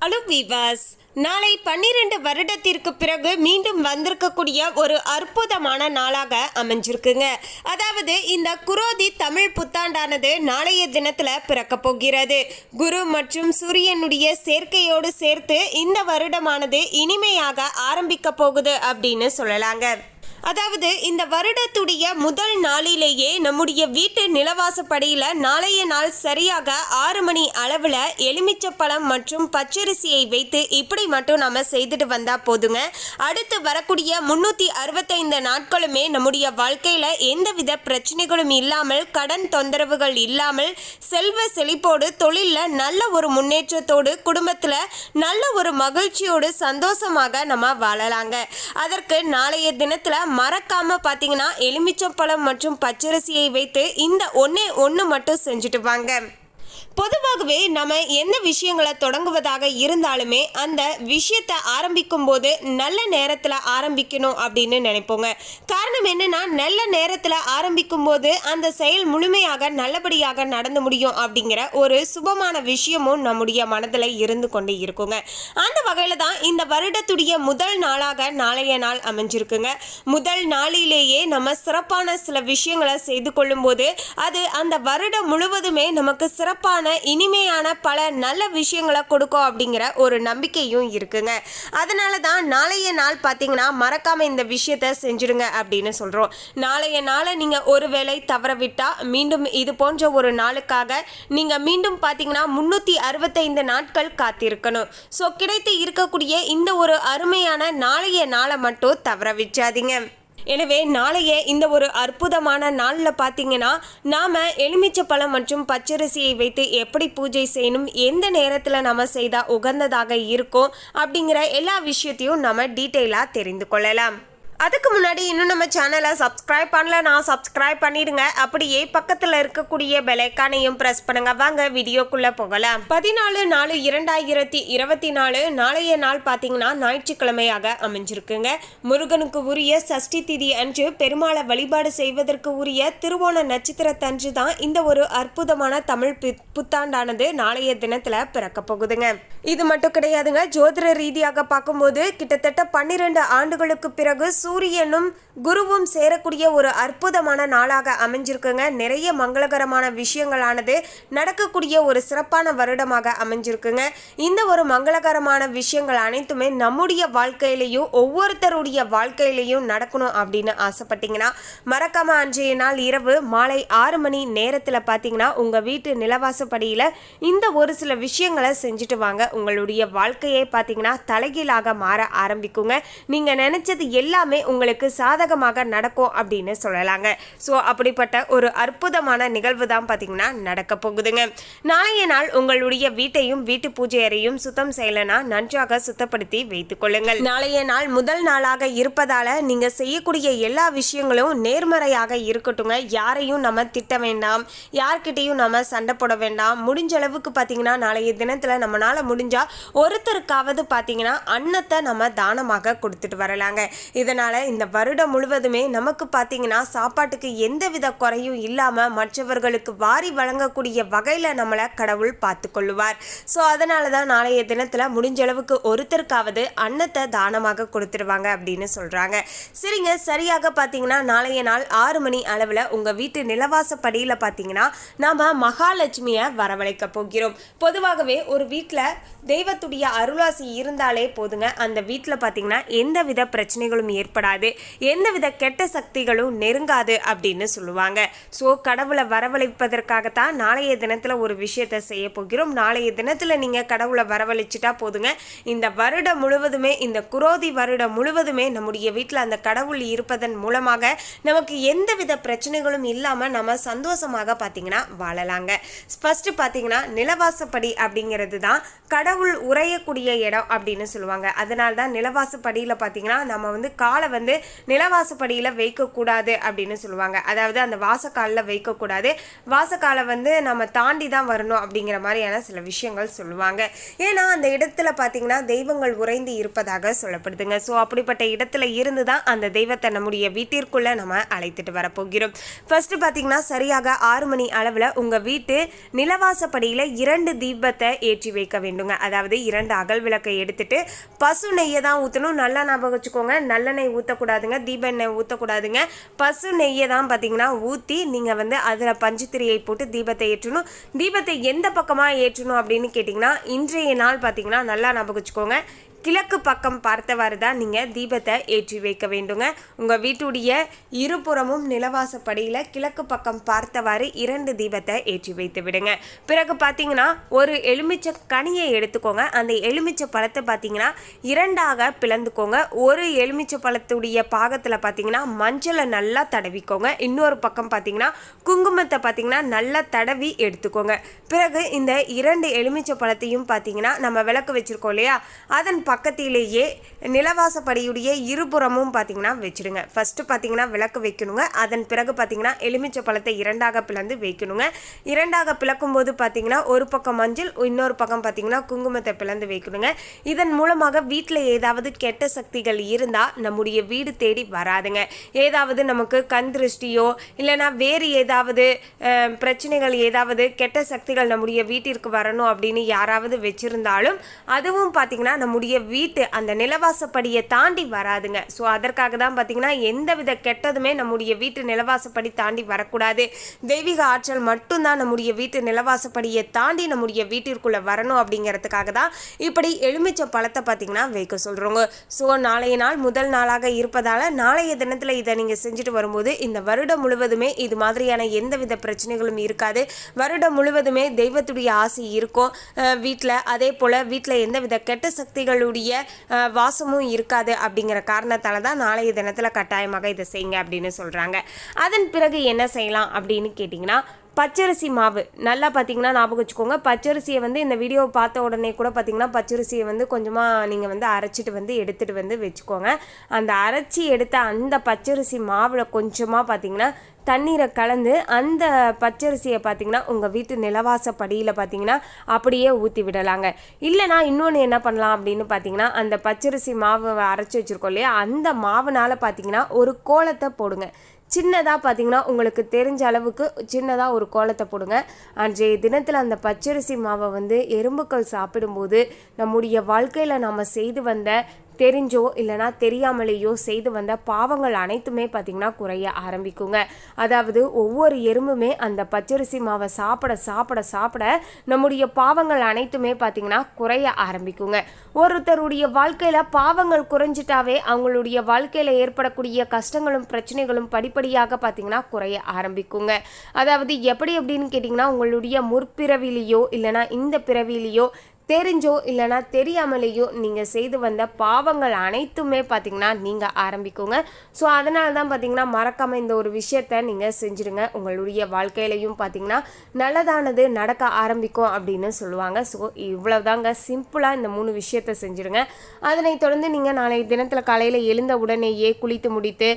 Hello விவாஸ் நாளை பன்னிரண்டு வருடத்திற்கு பிறகு மீண்டும் வந்திருக்கக்கூடிய ஒரு அற்புதமான நாளாக அமைஞ்சிருக்குங்க. அதாவது இந்த குரோதி தமிழ் புத்தாண்டானது நாளைய தினத்தில் பிறக்க போகிறது. குரு மற்றும் சூரியனுடைய சேர்க்கையோடு சேர்த்து இந்த வருடமானது இனிமையாக ஆரம்பிக்க போகுது அப்படின்னு சொல்லலாங்க. அதாவது இந்த வருடத்துடைய முதல் நாளிலேயே நம்முடைய வீட்டு நிலவாசப்படியில் நாளைய நாள் சரியாக ஆறு மணி அளவில் எலுமிச்சப்பழம் மற்றும் பச்சரிசியை வைத்து இப்படி மட்டும் நம்ம செய்துட்டு வந்தால் போதுங்க. அடுத்து வரக்கூடிய முன்னூற்றி அறுபத்தைந்து நாட்களுமே நம்முடைய வாழ்க்கையில் எந்தவித பிரச்சனைகளும் இல்லாமல் கடன் தொந்தரவுகள் இல்லாமல் செல்வ செழிப்போடு தொழிலில் நல்ல ஒரு முன்னேற்றத்தோடு குடும்பத்தில் நல்ல ஒரு மகிழ்ச்சியோடு சந்தோஷமாக நம்ம வாழலாங்க. அதற்கு நாளைய தினத்தில் மறக்காம பார்த்தீங்கன்னா எலுமிச்சம்பழம் மற்றும் பச்சரிசியை வைத்து இந்த ஒன்றே ஒன்று மட்டும் செஞ்சுட்டு வாங்க. பொதுவாகவே நம்ம எந்த விஷயங்களை தொடங்குவதாக இருந்தாலுமே அந்த விஷயத்தை ஆரம்பிக்கும் போது நல்ல நேரத்தில் ஆரம்பிக்கணும் அப்படின்னு நினைப்போங்க. காரணம் என்னன்னா நல்ல நேரத்தில் ஆரம்பிக்கும் போது அந்த செயல் முழுமையாக நல்லபடியாக நடந்து முடியும் அப்படிங்கிற ஒரு சுபமான விஷயமும் நம்முடைய மனதில் இருந்து கொண்டு இருக்குங்க. அந்த வகையில் தான் இந்த வருடத்துடைய முதல் நாளாக நாளைய நாள் அமைஞ்சிருக்குங்க. முதல் நாளிலேயே நம்ம சிறப்பான சில விஷயங்களை செய்து கொள்ளும்போது அது அந்த வருடம் முழுவதுமே நமக்கு சிறப்பான இனிமையான பல நல்ல விஷயங்களை கொடுக்கும் அப்படிங்கிற ஒரு நம்பிக்கையும் இருக்குங்க. அதனால தான் நாளைய நாள் பார்த்தீங்கன்னா மறக்காம இந்த விஷயத்த செஞ்சுடுங்க அப்படின்னு சொல்கிறோம் நாளைய நாளை நீங்கள் ஒருவேளை தவற விட்டால் மீண்டும் இது போன்ற ஒரு நாளுக்காக நீங்கள் மீண்டும் பார்த்தீங்கன்னா முன்னூற்றி அறுபத்தைந்து நாட்கள் காத்திருக்கணும். ஸோ கிடைத்து இருக்கக்கூடிய இந்த ஒரு அருமையான நாளைய நாளை மட்டும் தவற விட்டாதீங்க எனவே நாளைய இந்த ஒரு அற்புதமான நாளில் பார்த்தீங்கன்னா நாம் எலுமிச்சப்பழம் மற்றும் பச்சரிசியை வைத்து எப்படி பூஜை செய்யணும் எந்த நேரத்தில் நம்ம செய்தால் உகந்ததாக இருக்கும் அப்படிங்கிற எல்லா விஷயத்தையும் நம்ம டீட்டெயிலாக தெரிந்து கொள்ளலாம். அதுக்கு முன்னாடி இன்னும் நம்ம சேனலை சப்ஸ்கிரைப் நான் சப்ஸ்கிரைப் பண்ணிடுங்க. அப்படியே பக்கத்தில் இருக்கக்கூடிய பெலைக்கானையும் ப்ரெஸ் பண்ணுங்க. வாங்க வீடியோக்குள்ளே போகலாம். பதினாலு நாலு இரண்டாயிரத்தி இருபத்தி நாலு நாளைய நாள் பார்த்தீங்கன்னா ஞாயிற்றுக்கிழமையாக அமைஞ்சிருக்குங்க. முருகனுக்கு உரிய சஷ்டி திதி அன்று பெருமாளை வழிபாடு செய்வதற்கு உரிய திருவோண நட்சத்திரத்தன்று தான் இந்த ஒரு அற்புதமான தமிழ் புத்தாண்டானது நாளைய தினத்தில் பிறக்க போகுதுங்க. இது மட்டும் கிடையாதுங்க. ஜோதிட ரீதியாக பார்க்கும்போது கிட்டத்தட்ட பன்னிரண்டு ஆண்டுகளுக்கு பிறகு சூரியனும் குருவும் சேரக்கூடிய ஒரு அற்புதமான நாளாக அமைஞ்சிருக்குங்க. நிறைய மங்களகரமான விஷயங்களானது நடக்கக்கூடிய ஒரு சிறப்பான வருடமாக அமைஞ்சிருக்குங்க. இந்த ஒரு மங்களகரமான விஷயங்கள் அனைத்துமே நம்முடைய வாழ்க்கையிலையும் ஒவ்வொருத்தருடைய வாழ்க்கையிலையும் நடக்கணும் அப்படின்னு ஆசைப்பட்டீங்கன்னா மறக்காம அன்றைய நாள் இரவு மாலை ஆறு மணி நேரத்தில் பார்த்தீங்கன்னா உங்கள் வீட்டு நிலவாசப்படியில் இந்த ஒரு சில விஷயங்களை செஞ்சுட்டு வாங்க. உங்களுடைய வாழ்க்கையை பார்த்தீங்கன்னா தலைகீழாக மாற ஆரம்பிக்குங்க. நீங்கள் நினச்சது எல்லாமே உங்களுக்கு சாதகமாக நடக்கும் அப்படின்னு சொல்லலாங்க. ஸோ அப்படிப்பட்ட ஒரு அற்புதமான நிகழ்வு தான் பார்த்தீங்கன்னா நடக்க போகுதுங்க. நாளைய நாள் உங்களுடைய வீட்டையும் வீட்டு பூஜை அறையும் சுத்தம் செய்யலைன்னா நன்றாக சுத்தப்படுத்தி வைத்துக் கொள்ளுங்கள். நாளைய நாள் முதல் நாளாக இருப்பதால நீங்கள் செய்யக்கூடிய எல்லா விஷயங்களும் நேர்மறையாக இருக்கட்டுங்க. யாரையும் நம்ம திட்ட வேண்டாம். யார்கிட்டையும் நம்ம சண்டை போட வேண்டாம். முடிஞ்ச அளவுக்கு பார்த்தீங்கன்னா நாளைய தினத்தில் நம்மளால முடிஞ்ச ஒருத்தருக்காவது பார்த்தீங்கன்னா அன்னத்தை நம்ம தானமாக கொடுத்துட்டு வரலாங்க. இதனால் இந்த வருடம் முழுவதுமே நமக்கு பார்த்தீங்கன்னா சாப்பாட்டுக்கு எந்தவித குறையும் இல்லாமல் மற்றவர்களுக்கு வாரி வழங்கக்கூடிய வகையில் நம்மளை கடவுள் பார்த்து கொள்ளுவார் ஸோ அதனால தான் நாளைய தினத்தில் முடிஞ்ச அளவுக்கு ஒருத்தருக்காவது அன்னத்தை தானமாக கொடுத்துருவாங்க அப்படின்னு சொல்கிறாங்க சரிங்க சரியாக பார்த்தீங்கன்னா நாளைய நாள் ஆறு மணி அளவில் உங்கள் வீட்டு நிலவாசப்படியில் பார்த்தீங்கன்னா நாம் மகாலட்சுமியை வரவழைக்க போகிறோம். பொதுவாகவே ஒரு வீட்டில் தெய்வத்துடைய அருளாசி இருந்தாலே போதுங்க. அந்த வீட்டில் பார்த்தீங்கன்னா எந்த வித பிரச்சனைகளும் ஏற்படாது. எந்த வித கெட்ட சக்திகளும் நெருங்காது அப்படின்னு சொல்லுவாங்க. ஸோ கடவுளை வரவழைப்பதற்காகத்தான் நாளைய தினத்தில் ஒரு விஷயத்தை செய்ய போகிறோம். நாளைய தினத்தில் நீங்கள் கடவுளை வரவழைச்சிட்டா போதுங்க. இந்த வருடம் முழுவதுமே இந்த குரோதி வருடம் முழுவதுமே நம்முடைய வீட்டில் அந்த கடவுள் இருப்பதன் மூலமாக நமக்கு எந்த வித பிரச்சனைகளும் இல்லாமல் நம்ம சந்தோஷமாக பார்த்தீங்கன்னா வாழலாங்க. ஃபஸ்ட்டு பார்த்தீங்கன்னா நிலவாசப்படி அப்படிங்கிறது தான் கடவுள் உறையக்கூடிய இடம் அப்படின்னு சொல்லுவாங்க. அதனால தான் நிலவாசப்படியில் பார்த்தீங்கன்னா நம்ம வந்து காலை வந்து வந்து நிலவாசப்படியில் வைக்கக்கூடாது அப்படின்னு சொல்லுவாங்க. அதாவது அந்த வாசக்காலில் வைக்கக்கூடாது. வாசக்காலை வந்து நம்ம தாண்டி தான் வரணும் அப்படிங்கிற மாதிரியான சில விஷயங்கள் சொல்லுவாங்க. ஏன்னா அந்த இடத்துல பார்த்தீங்கன்னா தெய்வங்கள் உறைந்து இருப்பதாக சொல்லப்படுதுங்க. ஸோ அப்படிப்பட்ட இடத்துல இருந்து தான் அந்த தெய்வத்தை நம்முடைய வீட்டிற்குள்ளே நம்ம அழைத்துட்டு வரப்போகிறோம். ஃபஸ்ட்டு பார்த்தீங்கன்னா சரியாக ஆறு மணி அளவில் உங்கள் வீட்டு நிலவாசப்படியில் இரண்டு தீபத்தை ஏற்றி வைக்க வேண்டும். வேண்டுங்க அதாவது இரண்டு அகல் விளக்கை எடுத்துட்டு பசு நெய்யை தான் ஊற்றணும் நல்லா ஞாபகம் வச்சுக்கோங்க. நல்லெண்ணெய் ஊற்றக்கூடாதுங்க தீப எண்ணெய் ஊற்றக்கூடாதுங்க பசு நெய்யை தான் பார்த்தீங்கன்னா ஊற்றி நீங்கள் வந்து அதில் பஞ்சுத்திரியை போட்டு தீபத்தை ஏற்றணும். தீபத்தை எந்த பக்கமாக ஏற்றணும் அப்படின்னு கேட்டிங்கன்னா இன்றைய நாள் பார்த்தீங்கன்னா நல்லா ஞாபகம் வச்சுக்கோங்க. கிழக்கு பக்கம் பார்த்தவாறு தான் நீங்கள் தீபத்தை ஏற்றி வைக்க வேண்டுங்க. உங்கள் வீட்டுடைய இருபுறமும் நிலவாசப்படியில் கிழக்கு பக்கம் பார்த்தவாறு இரண்டு தீபத்தை ஏற்றி வைத்து விடுங்க. பிறகு பார்த்தீங்கன்னா ஒரு எலுமிச்சை கனியை எடுத்துக்கோங்க. அந்த எலுமிச்சை பழத்தை பார்த்தீங்கன்னா இரண்டாக பிளந்துக்கோங்க. ஒரு எலுமிச்சை பழத்துடைய பாகத்தில் பார்த்தீங்கன்னா மஞ்சளை நல்லா தடவிக்கோங்க. இன்னொரு பக்கம் பார்த்தீங்கன்னா குங்குமத்தை பார்த்தீங்கன்னா நல்லா தடவி எடுத்துக்கோங்க. பிறகு இந்த இரண்டு எலுமிச்சை பழத்தையும் பார்த்தீங்கன்னா நம்ம விளக்கு வச்சுருக்கோம் இல்லையா? அதன் பக்கத்திலேயே நிலவாசப்படியுடைய இருபுறமும் பார்த்தீங்கன்னா வச்சுடுங்க ஃபஸ்ட்டு பார்த்தீங்கன்னா விளக்கு வைக்கணுங்க. அதன் பிறகு பார்த்தீங்கன்னா எலுமிச்சை பழத்தை இரண்டாக பிளந்து வைக்கணுங்க. இரண்டாக பிளக்கும் போது பார்த்தீங்கன்னா ஒரு பக்கம் மஞ்சள் இன்னொரு பக்கம் பார்த்தீங்கன்னா குங்குமத்தை பிளந்து வைக்கணுங்க. இதன் மூலமாக வீட்டில் ஏதாவது கெட்ட சக்திகள் இருந்தால் நம்முடைய வீடு தேடி வராதுங்க. ஏதாவது நமக்கு கண் திருஷ்டியோ இல்லைன்னா வேறு ஏதாவது பிரச்சனைகள் ஏதாவது கெட்ட சக்திகள் நம்முடைய வீட்டிற்கு வரணும் அப்படின்னு யாராவது வச்சுருந்தாலும் அதுவும் பார்த்தீங்கன்னா நம்முடைய வீட்டு அந்த நிலவாசப்படியை தாண்டி வராதுங்க. ஸோ அதற்காக தான் பார்த்தீங்கன்னா எந்தவித கெட்டதுமே நம்முடைய வீட்டு நிலவாசப்படி தாண்டி வரக்கூடாது. தெய்வீக ஆற்றல் மட்டும்தான் நம்முடைய வீட்டு நிலவாசப்படியை தாண்டி நம்முடைய வீட்டிற்குள்ளே வரணும் அப்படிங்கிறதுக்காக தான் இப்படி எலுமிச்சை பழத்தை பார்த்தீங்கன்னா வைக்க சொல்கிறோங்க ஸோ நாளைய நாள் முதல் நாளாக இருப்பதால் நாளைய தினத்தில் இதை நீங்கள் செஞ்சுட்டு வரும்போது இந்த வருடம் முழுவதுமே இது மாதிரியான எந்தவித பிரச்சனைகளும் இருக்காது. வருடம் முழுவதுமே தெய்வத்துடைய ஆசை இருக்கும். வீட்டில் அதே போல் வீட்டில் எந்தவித கெட்ட சக்திகள் அஹ், வாசமும் இருக்காது அப்படிங்கிற காரணத்தால் தான் நாளைய தினத்தில் கட்டாயமாக இதை செய்யுங்க அப்படின்னு சொல்கிறாங்க அதன் பிறகு என்ன செய்யலாம் அப்படின்னு கேட்டிங்கன்னா பச்சரிசி மாவு. நல்லா பார்த்தீங்கன்னா ஞாபகம் வச்சுக்கோங்க. பச்சரிசியை வந்து இந்த வீடியோவை பார்த்த உடனே கூட பார்த்தீங்கன்னா பச்சரிசியை வந்து கொஞ்சமாக நீங்கள் வந்து அரைச்சிட்டு வந்து எடுத்துகிட்டு வந்து வச்சுக்கோங்க. அந்த அரைச்சி எடுத்த அந்த பச்சரிசி மாவில் கொஞ்சமாக பார்த்தீங்கன்னா தண்ணீரை கலந்து அந்த பச்சரிசியை பார்த்தீங்கன்னா உங்கள் வீட்டு நிலவாச படியில் பார்த்தீங்கன்னா அப்படியே ஊற்றி விடலாங்க. இல்லைனா இன்னொன்று என்ன பண்ணலாம் அப்படின்னு பார்த்தீங்கன்னா அந்த பச்சரிசி மாவு அரைச்சி வச்சுருக்கோம் இல்லையா? அந்த மாவுனால் பார்த்தீங்கன்னா ஒரு கோலத்தை போடுங்க. சின்னதாக பார்த்தீங்கன்னா உங்களுக்கு தெரிஞ்ச அளவுக்கு சின்னதாக ஒரு கோலத்தை போடுங்க. அன்றைய தினத்தில் அந்த பச்சரிசி மாவை வந்து எறும்புக்கள் சாப்பிடும்போது நம்முடைய வாழ்க்கையில் நம்ம செய்து வந்த தெரிஞ்சோ இல்லைனா தெரியாமலேயோ செய்து வந்த பாவங்கள் அனைத்துமே பார்த்திங்கன்னா குறைய ஆரம்பிக்குங்க. அதாவது ஒவ்வொரு எறும்புமே அந்த பச்சரிசி மாவை சாப்பிட சாப்பிட சாப்பிட நம்முடைய பாவங்கள் அனைத்துமே பார்த்திங்கன்னா குறைய ஆரம்பிக்குங்க. ஒருத்தருடைய வாழ்க்கையில் பாவங்கள் குறைஞ்சிட்டாவே அவங்களுடைய வாழ்க்கையில் ஏற்படக்கூடிய கஷ்டங்களும் பிரச்சனைகளும் படிப்படியாக பார்த்திங்கன்னா குறைய ஆரம்பிக்குங்க. அதாவது எப்படி அப்படின்னு கேட்டிங்கன்னா உங்களுடைய முற்பிறவிலேயோ இல்லைனா இந்த பிறவிலேயோ தெரிஞ்சோ இல்லைனா தெரியாமலேயோ நீங்கள் செய்து வந்த பாவங்கள் அனைத்துமே பார்த்தீங்கன்னா நீங்கள் ஆரம்பிக்குங்க. ஸோ அதனால தான் பார்த்தீங்கன்னா மறக்காமல் இந்த ஒரு விஷயத்த நீங்கள் செஞ்சுருங்க. உங்களுடைய வாழ்க்கையிலையும் பார்த்தீங்கன்னா நல்லதானது நடக்க ஆரம்பிக்கும் அப்படின்னு சொல்லுவாங்க. ஸோ இவ்வளோதாங்க சிம்பிளாக இந்த மூணு விஷயத்த செஞ்சுடுங்க அதனைத் தொடர்ந்து நீங்கள் நாளைய தினத்தில் காலையில் எழுந்த உடனேயே குளித்து முடித்து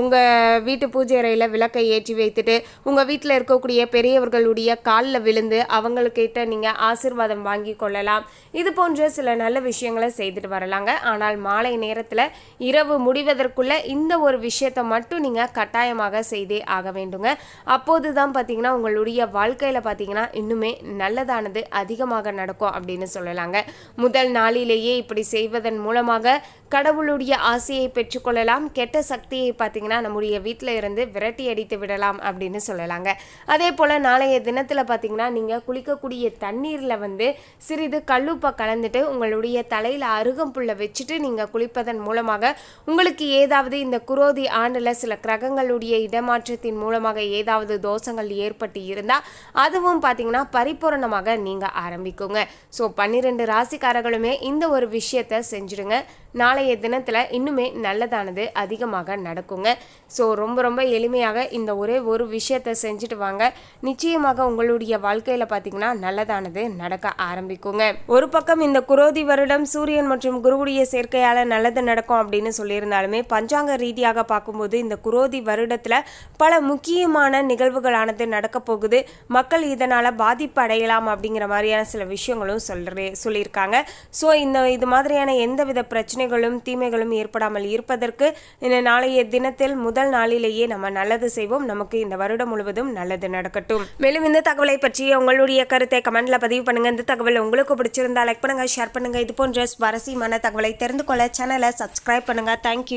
உங்கள் வீட்டு பூஜை அறையில் விளக்கை ஏற்றி வைத்துட்டு உங்கள் வீட்டில் இருக்கக்கூடிய பெரியவர்களுடைய காலில் விழுந்து அவங்களுக்கிட்ட நீங்கள் ஆசீர்வாதம் வாங்கி கொள்ள கொள்ளலாம். இது போன்ற சில நல்ல விஷயங்களை செய்துட்டு வரலாங்க. ஆனால் மாலை நேரத்தில் இரவு முடிவதற்குள்ள இந்த ஒரு விஷயத்தை மட்டும் நீங்கள் கட்டாயமாக செய்தே ஆக வேண்டுங்க. அப்போது தான் பார்த்தீங்கன்னா உங்களுடைய வாழ்க்கையில் பார்த்தீங்கன்னா இன்னுமே நல்லதானது அதிகமாக நடக்கும் அப்படின்னு சொல்லலாங்க. முதல் நாளிலேயே இப்படி செய்வதன் மூலமாக கடவுளுடைய ஆசையை பெற்றுக்கொள்ளலாம் கெட்ட சக்தியை பார்த்தீங்கன்னா நம்முடைய வீட்டில் இருந்து விரட்டி அடித்து விடலாம் அப்படின்னு சொல்லலாங்க. அதே போல் நாளைய தினத்தில் பார்த்தீங்கன்னா நீங்கள் குளிக்கக்கூடிய தண்ணீரில் வந்து சிறிது கல்லுப்பை கலந்துட்டு உங்களுடைய தலையில் அருகம்புல்லை வச்சுட்டு நீங்கள் குளிப்பதன் மூலமாக உங்களுக்கு ஏதாவது இந்த குரோதி ஆண்டில் சில கிரகங்களுடைய இடமாற்றத்தின் மூலமாக ஏதாவது தோஷங்கள் ஏற்பட்டு இருந்தால் அதுவும் பார்த்தீங்கன்னா பரிபூரணமாக நீங்கள் ஆரம்பிக்குங்க. ஸோ பன்னிரெண்டு ராசிக்காரர்களுமே இந்த ஒரு விஷயத்தை செஞ்சுடுங்க. நாளை நாளைய தினத்தில் இன்னுமே நல்லதானது அதிகமாக நடக்குங்க. ஸோ ரொம்ப ரொம்ப எளிமையாக இந்த ஒரே ஒரு விஷயத்தை செஞ்சுட்டு வாங்க. நிச்சயமாக உங்களுடைய வாழ்க்கையில் பார்த்தீங்கன்னா நல்லதானது நடக்க ஆரம்பிக்குங்க. ஒரு பக்கம் இந்த குரோதி வருடம் சூரியன் மற்றும் குருவுடைய சேர்க்கையால் நல்லது நடக்கும் அப்படின்னு சொல்லியிருந்தாலுமே பஞ்சாங்க ரீதியாக பார்க்கும்போது இந்த குரோதி வருடத்தில் பல முக்கியமான நிகழ்வுகளானது நடக்க போகுது. மக்கள் இதனால் பாதிப்பு அடையலாம் அப்படிங்கிற மாதிரியான சில விஷயங்களும் சொல்ற சொல்லியிருக்காங்க. ஸோ இந்த இது மாதிரியான எந்தவித பிரச்சனைகளும் தீமைகளும் ஏற்படாமல் இருப்பதற்கு இந்த நாளைய தினத்தில் முதல் நாளிலேயே நம்ம நல்லது செய்வோம். நமக்கு இந்த வருடம் முழுவதும் நல்லது நடக்கட்டும். மேலும் இந்த தகவலை பற்றி உங்களுடைய கருத்தை கமெண்ட்ல பதிவு பண்ணுங்க. இந்த தகவல் உங்களுக்கு பிடிச்சிருந்தா லைக் பண்ணுங்க ஷேர் பண்ணுங்க. இது போன்ற சுவாரஸ்யமான தகவலை தெரிந்து கொள்ள சேனலை சப்ஸ்கிரைப் பண்ணுங்க. தேங்க்யூ